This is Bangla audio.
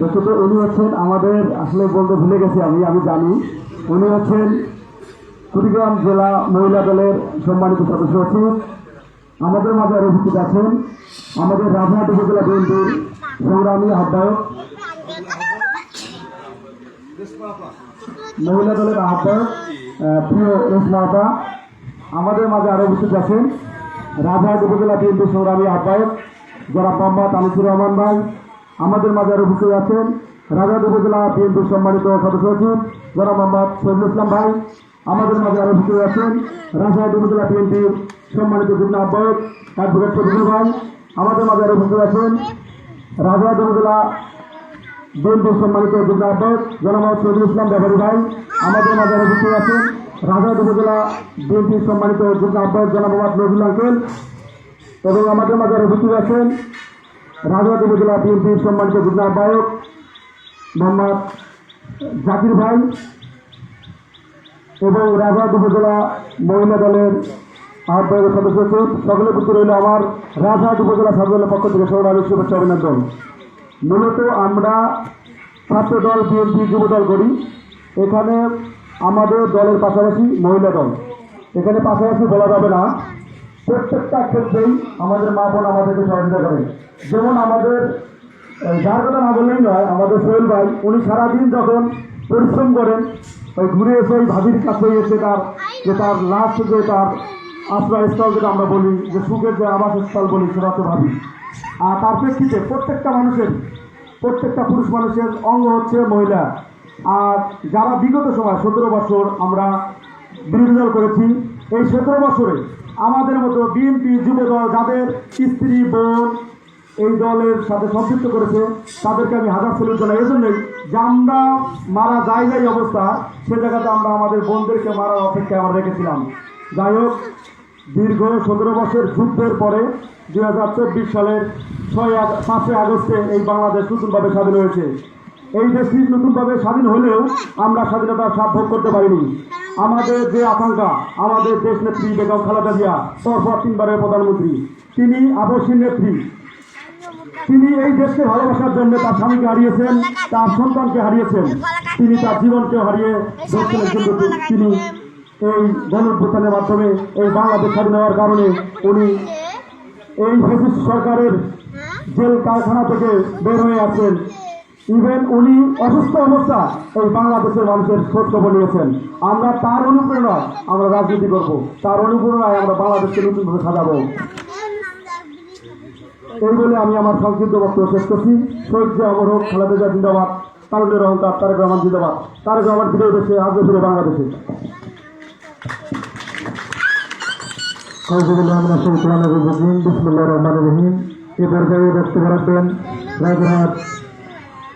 দেখতে উনি হচ্ছেন আমাদের, আসলে বলতে ভুলে গেছি আমি আমি জানি। উনি হচ্ছেন কুড়িগ্রাম জেলা মহিলা দলের সম্মানিত সদস্য সচিব। আমাদের মাঝে আরও উপস্থিত আছেন আমাদের রাজনাথ উপজেলা বিএনপির সংগ্রামী আহ্বায়ক, মহিলা দলের আহ্বায়ক প্রিয় রেশমা আপা আমাদের মাঝে আরও উপস্থিত আছেন রাজহাট উপজেলা বিএনপির সংগ্রামী আহ্বায়ক জনাব মোহাম্মদ আনিসুর রহমান ভাই আমাদের মাঝে আরও উপস্থিত আছেন। রাজহাট উপজেলা বিএনপির সম্মানিত সদস্য সচিব জনাব মোহাম্মদ শহীদুল ইসলাম ভাই আমাদের মাঝে আরও উপস্থিত আছেন। রাজহাট উপজেলা বিএনপির সম্মানিত যুগ্ম আহ্বায়ক অ্যাডভোকেট শফিকুল ভাই আমাদের মাঝে আরও উপস্থিত আছেন। রাজহাট উপজেলা বিএনপির সম্মানিত যুগ্ম আহ্বায়ক জনাব শহীদুল ইসলাম ব্যাপারী ভাই আমাদের মাঝে আরও উপস্থিত আছেন। রাজহাট উপজেলা বিএনপির সম্মানিত যুগ্ম আহ্বায়ক জনাব মোহাম্মদ নজরুল আঙ্কেল এবং আমাদের মাঝে উপস্থিত আছেন রাজহাট উপজেলা বিএনপির সম্মানিত যুগ্ম আহ্বায়ক মোহাম্মদ জাকির ভাই এবং রাজহাট উপজেলা মহিলা দলের আহ্বায়ক সদস্য সচিব, সকলে পুত্র রইল আমার রাজহাট উপজেলা ছাত্র পক্ষ থেকে সৌরালী শুভেচ্ছা অভিনন্দন। মূলত আমরা ছাত্র দল বিএনপি যুব দল করি এখানে আমাদের দলের পাশাপাশি মহিলা দল। এখানে পাশাপাশি বলা যাবে না, প্রত্যেকটা ক্ষেত্রেই আমাদের মা বোন আমাদেরকে সহযোগিতা করে। যেমন আমাদের যার কথা না বললেই নয়, আমাদের সোহেল ভাই, উনি সারাদিন যখন পরিশ্রম করেন ওই ঘুরে এসে ওই ভাবির কাছে এসে তার যে তার লাস্ট যে তার আশ্রয়স্থল যেটা আমরা বলি, যে সুখের যে আবাসস্থল বলি, সেটা তো ভাবি। আর তার প্রেক্ষিতে প্রত্যেকটা মানুষের, প্রত্যেকটা পুরুষ মানুষের অঙ্গ হচ্ছে মহিলা। আর যারা বিগত সময় সতেরো বছর আমরা বিরোধী দল করেছি, এই সতেরো বছরে আমাদের মতো বিএনপি যুব দল যাদের স্ত্রী, বোন এই দলের সাথে সম্পৃক্ত করেছে, তাদেরকে আমি হাজার সলিউট জানাই। এজন্যই যে আমরা মারা যায় যাই অবস্থা, সে জায়গাতে আমরা আমাদের বোনদেরকে মারার অপেক্ষায় আমরা রেখেছিলাম। যাই হোক, দীর্ঘ সতেরো বছর যুদ্ধের পরে দুই হাজার চব্বিশ সালের ছয় পাঁচই আগস্টে এই বাংলাদেশ নতুনভাবে স্বাধীন হয়েছে। এই দেশটি নতুনভাবে স্বাধীন হলেও আমরা স্বাধীনতা ভোগ করতে পারিনি। আমাদের যে আকাঙ্ক্ষা, আমাদের দেশ নেত্রী বেগম খালেদা জিয়া, পরপর তিনবারের প্রধানমন্ত্রী, তিনি আবশ্যিক নেত্রী। তিনি এই দেশকে ভালোবাসার জন্য তার স্বামীকে হারিয়েছেন, তার সন্তানকে হারিয়েছেন, তিনি তার জীবনকে হারিয়ে তিনি এই গণভ্যুত্থানের মাধ্যমে এই বাংলাদেশ স্বাধীন হওয়ার কারণে উনি এই ব্রিটিশ সরকারের জেল কারখানা থেকে বের হয়ে আছেন ইভেন উনি অসুস্থ অবস্থা, এই বাংলাদেশের মানুষের খবর নিয়েছেন আমরা তার অনুপ্রেরণায় আমরা রাজনীতি করব। তার অনুপ্রেরণায় আমরা বাংলাদেশকে নতুনভাবে সাজাবো। এই বলে আমি আমার সংক্ষিপ্ত বক্তব্য শেষ করছি। শহীদ যে অমর হোক, খালেদা জিয়া জিন্দাবাদ তারকের অহংকার তারেক রহমান জিন্দাবাদ। তারেক রহমান ফিরে দেশে আগে ফিরে বাংলাদেশে। বিসমুল্লাহ রহমান রহিম। এ পর্যায়ে বক্তব্য রাখবেন রাজহাট